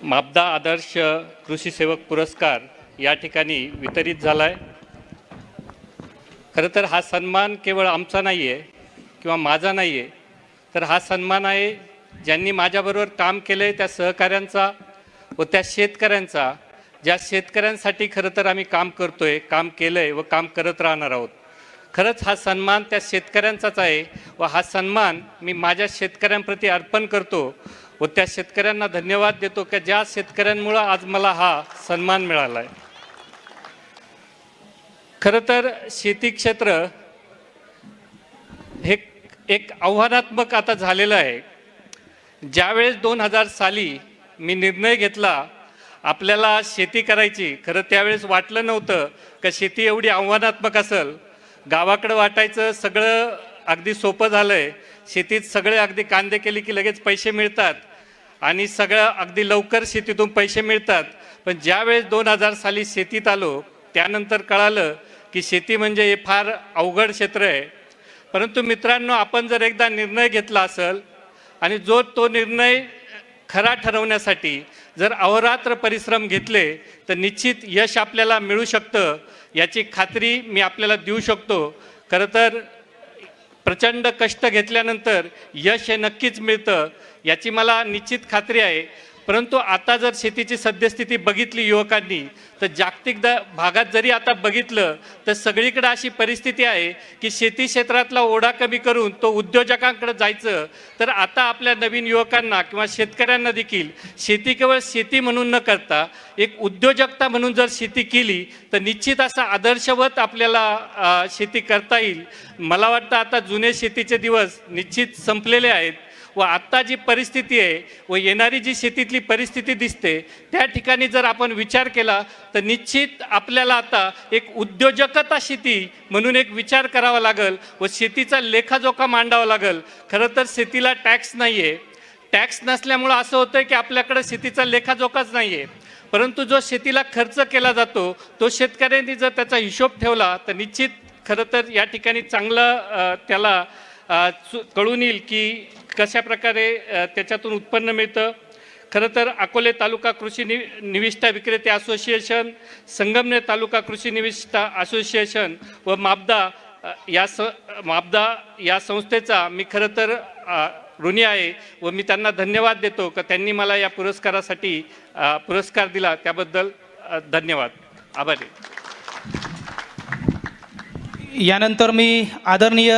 मापदा आदर्श कृषी सेवक पुरस्कार या ठिकाणी वितरित झाला आहे खरं तर हा सन्मान केवळ आमचा नाही आहे किंवा माझा नाही आहे तर हा सन्मान आहे ज्यांनी माझ्याबरोबर काम केलं आहे त्या सहकाऱ्यांचा व त्या शेतकऱ्यांचा ज्या शेतकऱ्यांसाठी खरं तर आम्ही काम करतो आहे काम केलं आहे व काम करत राहणार आहोत. खरंच हा सन्मान त्या शेतकऱ्यांचाच आहे व हा सन्मान मी माझ्या शेतकऱ्यांप्रती अर्पण करतो व त्या शेतकऱ्यांना धन्यवाद देतो की ज्या शेतकऱ्यांमुळं आज मला हा सन्मान मिळाला आहे खरं तर शेती क्षेत्र हे एक आव्हानात्मक आता झालेलं आहे. ज्यावेळेस दोन हजार साली मी निर्णय घेतला आपल्याला शेती करायची खरं त्यावेळेस वाटलं नव्हतं का शेती एवढी आव्हानात्मक असेल. गावाकडं वाटायचं सगळं अगदी सोपं झालं आहे शेतीत सगळे अगदी कांदे केले की लगेच पैसे मिळतात. आणि सगळं अगदी लवकर शेतीतून पैसे मिळतात. पण ज्यावेळेस दोन हजार साली शेतीत आलो त्यानंतर कळालं की शेती म्हणजे हे फार अवघड क्षेत्र आहे. परंतु मित्रांनो आपण जर एकदा निर्णय घेतला असेल आणि जो तो निर्णय खरा ठरवण्यासाठी जर अहोरात्र परिश्रम घेतले तर निश्चित यश आपल्याला मिळू शकतं. याची खात्री मी आपल्याला देऊ शकतो. खरं तर प्रचंड कष्ट घेतल्यानंतर यश हे नक्कीच मिळतं याची मला निश्चित खात्री आहे. परंतु आता जर शेतीची सद्यस्थिती बघितली युवकांनी तर जागतिक द भागात जरी आता बघितलं तर सगळीकडे अशी परिस्थिती आहे की शेती क्षेत्रातला ओढा कमी करून तो उद्योजकांकडे जायचं. तर आता आपल्या नवीन युवकांना किंवा शेतकऱ्यांना देखील शेती केवळ शेती म्हणून न करता एक उद्योजकता म्हणून जर शेती केली तर निश्चित असा आदर्शवत आपल्याला शेती करता येईल. मला वाटतं आता जुने शेतीचे दिवस निश्चित संपलेले आहेत. व आत्ता जी परिस्थिती आहे व येणारी जी शेतीतली परिस्थिती दिसते त्या ठिकाणी जर आपण विचार केला तर निश्चित आपल्याला आता एक उद्योजकता शेती म्हणून एक विचार करावा लागेल व शेतीचा लेखाजोखा मांडावा लागेल. खरं तर शेतीला टॅक्स नाही आहे टॅक्स नसल्यामुळं असं होतं की आपल्याकडं शेतीचा लेखाजोखाच नाही आहे परंतु जो शेतीला खर्च केला जातो तो शेतकऱ्यांनी जर त्याचा हिशोब ठेवला तर निश्चित खरं तर या ठिकाणी चांगलं त्याला कळून येईल की कशा प्रकारे त्याच्यातून उत्पन्न मिळतं? खरं तर अकोले तालुका कृषी नि निविष्ठा विक्रेते असोसिएशन संगमनेर तालुका कृषी निविष्ठा असोसिएशन व मापदा या स मापदा या संस्थेचा मी खरं तर ऋणी आहे व मी त्यांना धन्यवाद देतो का त्यांनी मला या पुरस्कारासाठी पुरस्कार दिला. त्याबद्दल धन्यवाद. आभारी यानंतर मी आदरणीय